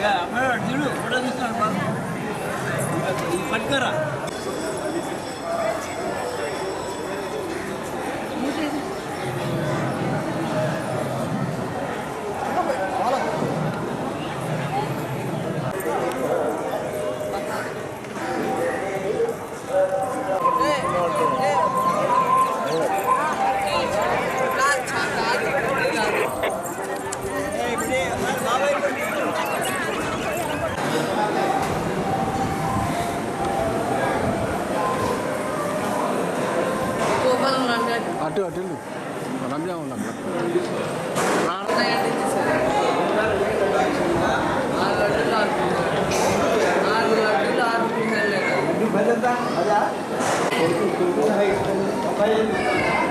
Yeah, I'm here. You look, what are you talking about? You 我是成都的黑人我欢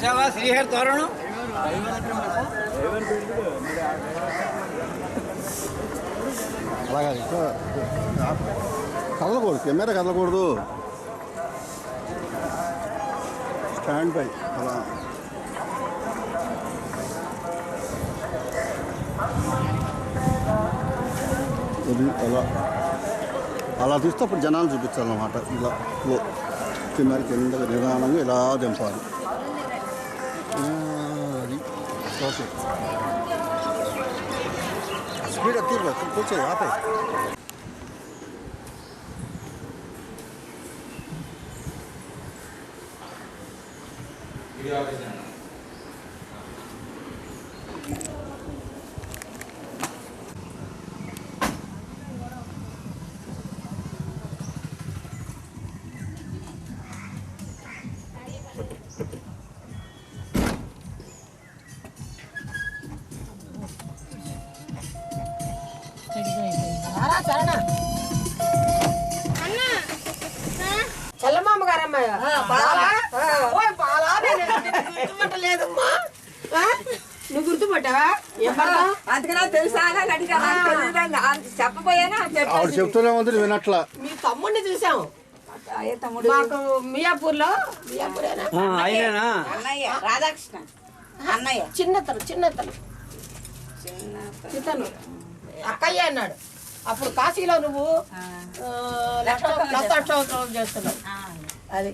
Srihari తోరణం? అలాగా కదలకూడదు camera కదలకూడదు. Stand by అలా. ఇది అలా. అలా తీస్తే అప్పుడు జనాలు చూపించాలన్నమాట. ఇలా కెమెరా కింద నిదానంగా ఇలా దింపాలి. Aspira aqui, vai, tem que tirar, velho. Yeah, గుర్తుపట్టలేదమ్మా? నువ్వు గుర్తుపట్టావా? అందుకనే తెలుసా? చెప్పబోయానా? చెప్తూనే ఉంది వినట్లా. మీ తమ్ముడిని చూసాం ఏ తమ్ముడు. మాకు మియాపూర్లో? మియాపూరేనా? అయినా అన్నయ్య రాధాకృష్ణ. అన్నయ్య. చిన్నతను చిన్నతను. చిన్న చిన్నతను అక్కయ్య అన్నాడు. అప్పుడు కాశీలో నువ్వు ఆ, లక్ష- లక్షోత్సవం చేస్తున్నావు. అది.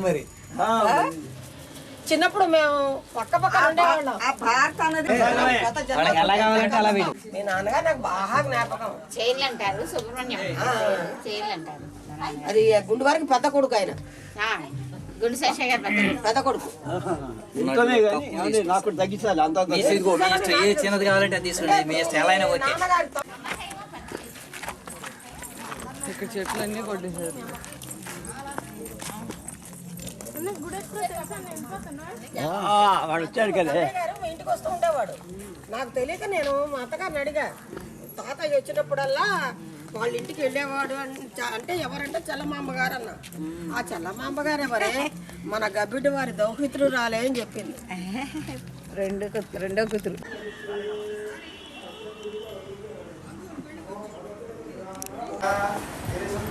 మరి చిన్నప్పుడు మేము పక్క పక్క ఉండేవాళ్ళం. ఆ భారత అన్నది ఎలా కావాలంటే అలా వీడు. మీ నాన్నగారు నాకు బాగా జ్ఞాపకం. చైర్లు అంటారు సుబ్రహ్మణ్యం చైర్లు అంటారు. అది గుండు వరకు పెద్ద కొడుకు ఆయన. ఆ, గుండు శేషయ్య గారు పెద్ద కొడుకు. ఇంట్లోనే కానీ ఏమండి, నాకు తగ్గించాలి అంత చిన్నది కావాలంటే అది తీసుకోండి మీ ఎలా అయినా ఓకే. నాన్నగారితో ఆ, వాడు వచ్చాడు కదా. ఇంటికి వస్తూ ఉండేవాడు. నాకు తెలియక నేను మా అత్తగారిని అడిగా తాతయ్య వచ్చినప్పుడల్లా వాళ్ళ ఇంటికి వెళ్ళేవాడు అంటే ఎవరంటే చల్లమాంబ గారు అన్న. ఆ చల్లమాంబ గారు ఎవరే? మన గబ్బిడ్డి వారి దౌహిత్రులు రాలే అని చెప్పింది. రెండు రెండో కూతురు.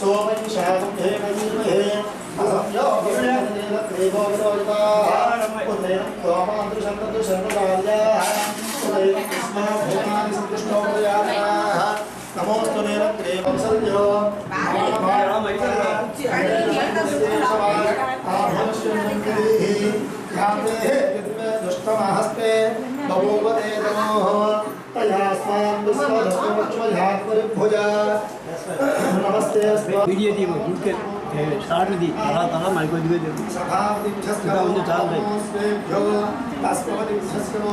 सोमञ्छान्ते महीमहे अहं यो विष्णुर्देव देवो विरोजिताः उदयं सोमान्तुशन्तुशर्मकार्याः उदयं स्मः भूतानि सन्तुष्टो प्रयाताः नमोऽस्तु निरत्रैवसल्यो दुष्टमहस्ते बभूव एतनोः तया स्वां विश्वधस्तुमक्ष्मयात्परिभुजा విశ్వదస్మక్షమధ్యాత్మరిభుజ నమస్తే వీడియో తీయ ఇంకే షార్ట్ ది అలా తల మరి కొద్దిగా చెప్పు ఇంకా ఉంది చాలు రైట్. గణపతిభ్యస్తమో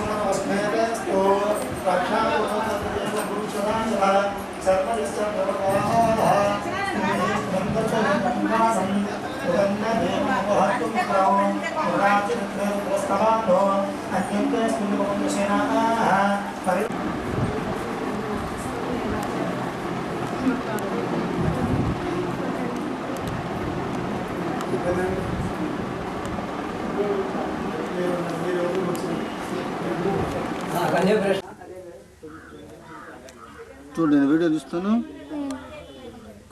సుమనమస్మేరస్తో రక్షాయోధదేవ పురుషదాయ సర్వదిశ్చ పరి చూడు నేను వీడియో తీస్తాను.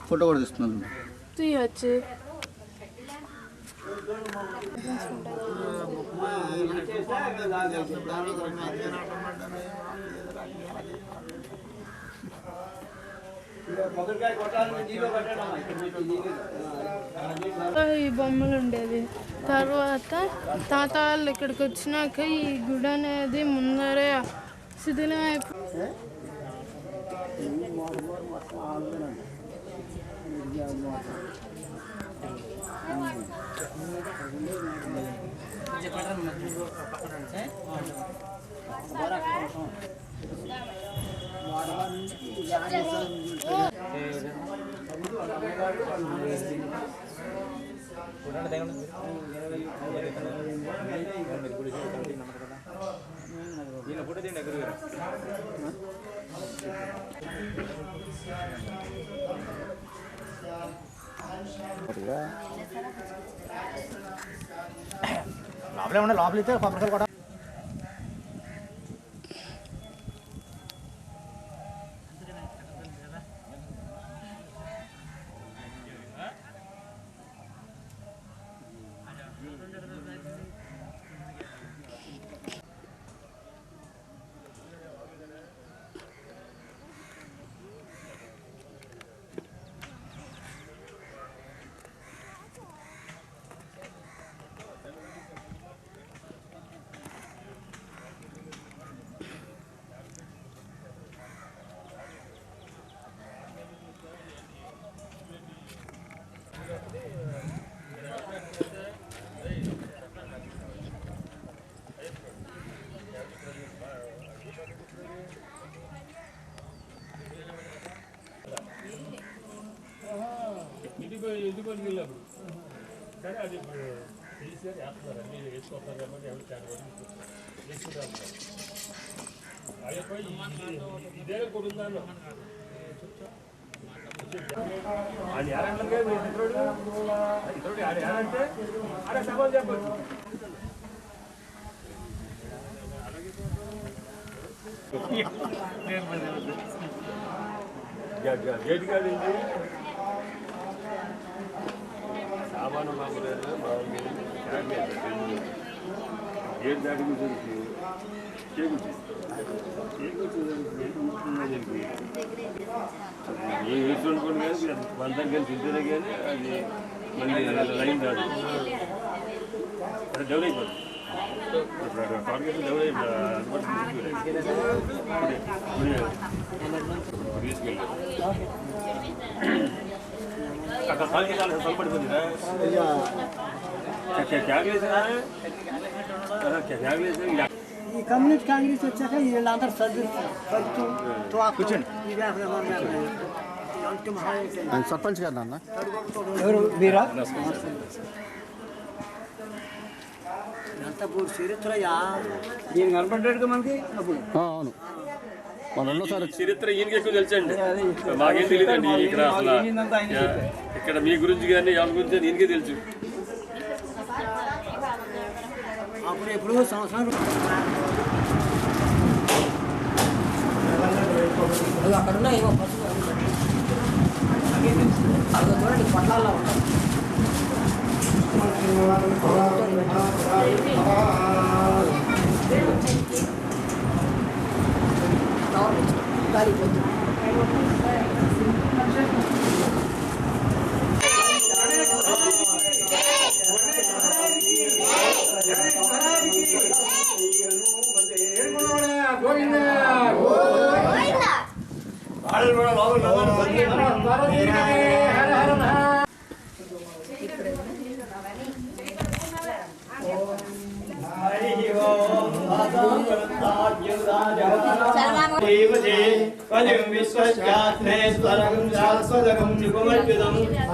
ఫోటో కూడా తీస్తున్నాను. తీయచ్చు. ఈ బొమ్మలు ఉండేది తర్వాత తాత వాళ్ళు ఇక్కడికి వచ్చినాక ఈ గుడి అనేది ముందరే శిథిలం అయిపో లోపలే ఉండే లోపల ఇస్తే కొబ్బరికాయలు కూడా గేట్ కాదు సామాను మామూలు మామూలు గేట్ దాటి కూర్చొని కేక్ కేక్ వచ్చేదానికి ఏ వేసి అనుకోండి కానీ వందం కానీ తింటేనే కానీ అది మళ్ళీ లైన్ రాదు అది డెవలప్ అయిపోతుంది ఇప్పుడు టార్గెట్ డెవలప్ అయిపోతుంది తీసుకెళ్ళారు ఈ కమ్యూనిస్ట్ కాంగ్రెస్ వచ్చాక వీళ్ళందరూ కూర్చోండి ఆయన సర్పంచ్ గారు నాన్న ఎవరు మీరా ఎంత పూర్తి చరిత్రయ్యా దీని కనపడ్డాడుగా మనకి అప్పుడు ఆ, అవును రెండోసారి వచ్చి చరిత్ర ఈయనకి ఎక్కువ తెలుసండి. మాకేం తెలియదండి ఇక్కడ అసలు. ఇక్కడ మీ గురించి కానీ ఎవరి గురించి కానీ ఈయనకే తెలుసు. అప్పుడు ఎప్పుడు సంవత్సరం అక్కడ చూడండి పొట్లాల్లో ఉంటాయి.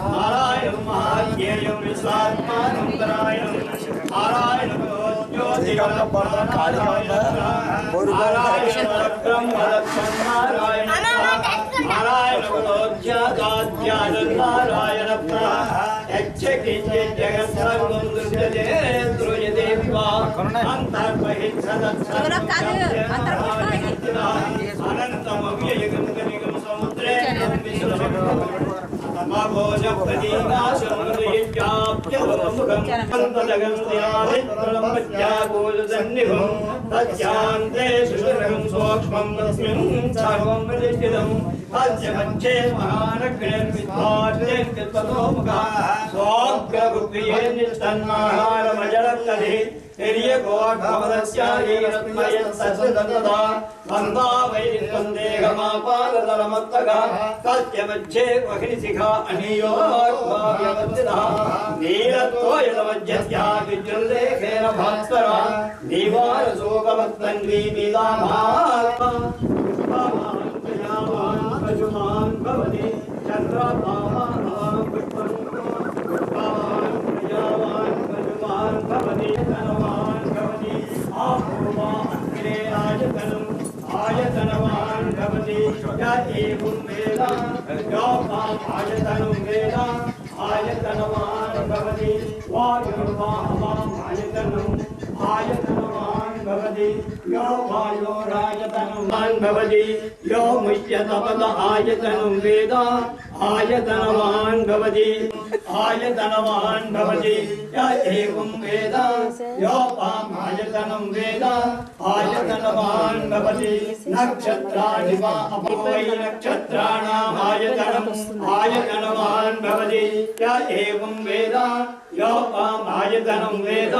నారాయణం మహాజ్ఞేయం విశ్వాత్మానంతరాయణం నారాయణ సూక్ష్మం తస్మిన్ నారాయణ ప్రతిష్ఠితం తస్య మహానగ్రన్విద్వార్యన్విద్వతోముఖ స్వాగ్రగుప్రియేన్నిష్టన్మాహారమజలక్కది తిర్యకోడ్భవదస్యాయీరత్మయత్సస్యదంతదా వందా వై సందేహమాపాదతలమత్తగా తస్య మధ్యే వహినిశిఖా అనీయోర్వావ్యవర్తితः నీలత్వయలమజ్జస్యా విద్యుల్లేఖేన భాస్కరా నీవారశోకమత్తన్వీ మీలాభాత్మా ஆயதனம் வேதா ஆயதனவான் பவதி. भवति आयतनवान् भवति य एवं वेद योपाम् आयतनं वेद आयतनवान् भवति नक्षत्राणि वा अपोवै नक्षत्राणाम् आयतनम् आयतनवान् भवति य एवं वेद योपाम् आयतनं वेद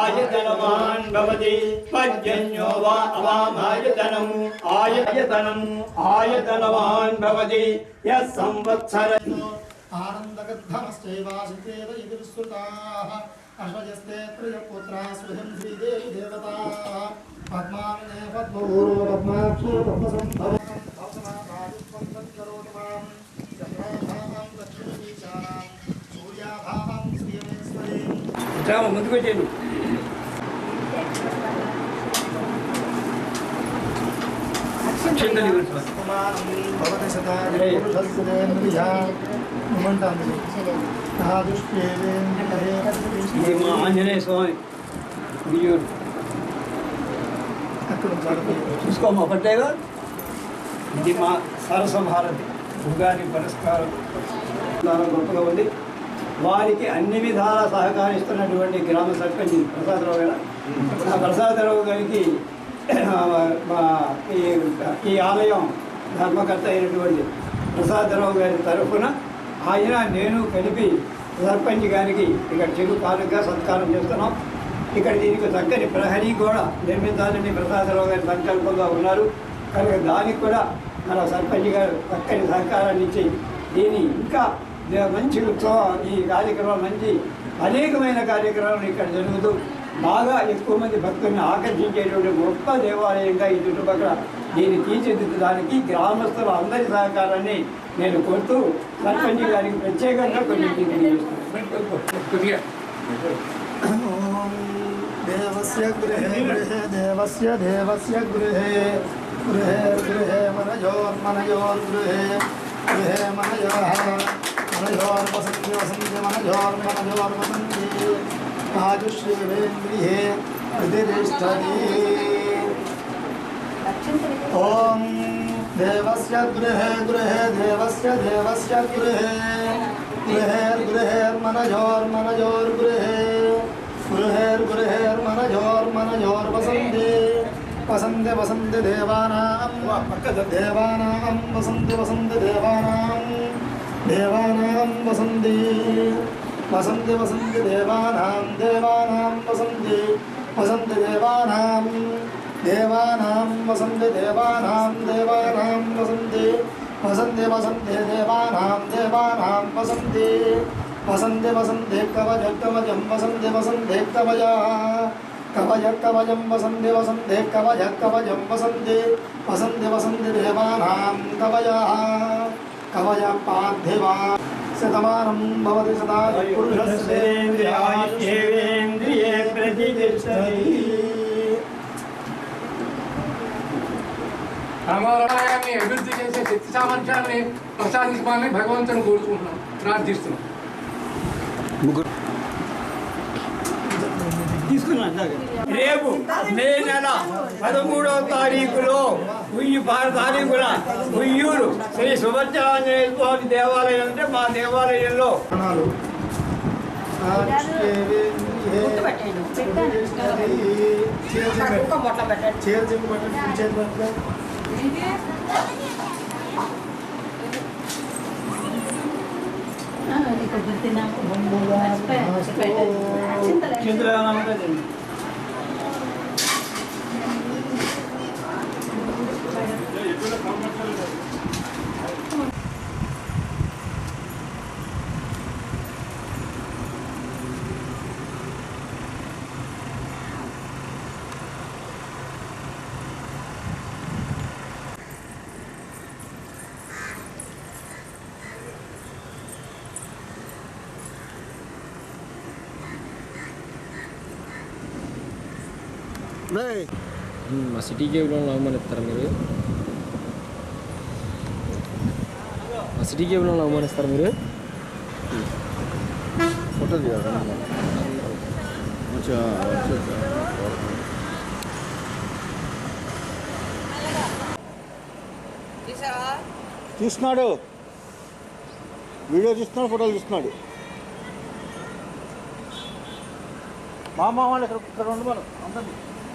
आयतनवान् भवति पर्जन्यो वा अवामायतनम् आयतनम् आयतनवान् भवति यः संवत्सर ఆనందగద్ధమశ్చైవాసిదేవ ఇది విశ్రుతాః అశ్వజస్తే ప్రియపుత్రా స్వయం శ్రీదేవి దేవతా పద్మావినే పద్మూర్వ పద్మాక్ష పద్మసంభవం ముందుకు వచ్చేయండి చింతలి ఇది మా ఆంజనేయ స్వామి గుడియూరు చూసుకోమా పట్టేగా ఇది మా సరసభారతి భుగాని పురస్కారం చాలా గొప్పగా ఉంది వారికి అన్ని విధాల సహకరిస్తున్నటువంటి గ్రామ సర్పంచ్ ప్రసాదరావు గారు ఆ ప్రసాదరావు గారికి ఈ ఆలయం ధర్మకర్త అయినటువంటి ప్రసాదరావు గారి తరఫున ఆయన నేను కలిపి సర్పంచ్ గారికి ఇక్కడ చెరు కానుగా సత్కారం చేస్తున్నాం. ఇక్కడ దీనికి చక్కని ప్రహరీ కూడా నిర్మించాలని ప్రసాదరావు గారి సంకల్పంగా ఉన్నారు. కనుక దానికి కూడా మన సర్పంచ్ గారు చక్కని సహకారాన్ని ఇచ్చి దీన్ని ఇంకా మంచి ఉత్సవం ఈ కార్యక్రమం మంచి అనేకమైన కార్యక్రమాలు ఇక్కడ జరుగుతూ బాగా ఎక్కువ మంది భక్తుల్ని ఆకర్షించేటువంటి గొప్ప దేవాలయంగా ఈ చుట్టుపక్కల దీన్ని తీర్చిదిద్దడానికి గ్రామస్తుల అందరి సహకారాన్ని నేను కోరుతూ సర్పంచ్ గారికి ప్రత్యేకంగా కొన్ని తెలియజేస్తున్నాను దేవస్య గృహే గృహే దేవస్య దేవస్య గృహే గృహే గృహే మనయోర్మనయోర్గృహే గృహే మనయోః మనయోర్వసంతి వసంతి మనయోర్మనయోర్వసంతి ఆయుష్యేవేంద్రియే ప్రతిష్టతి ఓం देवस्य गृहे गृहे देवस्य देवस्य गृहे गृहेर्गृहेर्मनजोर्मनजोर्गृहे गृहेर्गृहेर्मनजोर्मनजोर्वसन्ते वसन्ते वसन्ते देवानां देवानां वसन्ति वसन्ति देवानां देवानां वसन्ति वसन्ति वसन्ति देवानां देवानां वसन्ति वसन्ति देवानां దేవానాం వసంతి దేవానాం దేవానాం వసంతి వసంతి వసంతి దేవానాం దేవానాం వసంతి వసంతి వసంతి కవజ కవజం వసంతి వసంతి కవజ కవజ కవజం వసంతి వసంతి కవజ కవజం వసంతి వసంతి వసంతి దేవానాం కవయ కవయ పార్థివా శతమానం భవతి సదా పురుషస్యేంద్రియాయేంద్రియే ప్రతిష్టతి. రామాలయాన్ని అభివృద్ధి చేసే శక్తి సామర్థ్యాన్ని ప్రసాదించమని భగవంతుని కోరుకుంటున్నాం. ప్రార్థిస్తున్నాం. రేపు మే నెల పదమూడవ తారీఖులో ఉయ్యి తారీఖున ఉయ్యూరు శ్రీ సుభద్రాంజనేయ స్వామి దేవాలయం అంటే మా దేవాలయంలో Ah, ini kebetulan aku membuat lah. spek. Oh. Spek itu. Cintalah. Nama kita. మా సిటీ కేబుల్ అవమానిస్తారా మీరు? మా సిటీ కేబుల్ అవమానిస్తారా మీరు? ఫోటో తీస్తున్నాడు. వీడియో తీస్తున్నాడు ఫోటోలు తీస్తున్నాడు. మా మామ వాళ్ళు ఇక్కడ ఇక్కడ ఉండి మనం అందరినీ.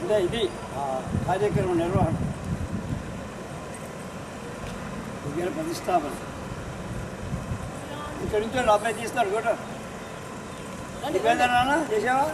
అంటే ఇది కార్యక్రమం నిర్వహణ. విగ్రహ ప్రతిష్టాపన. ఇక్కడ నుంచి అబ్బాయి తీస్తాడు కూడా. నివేదన చేసావా?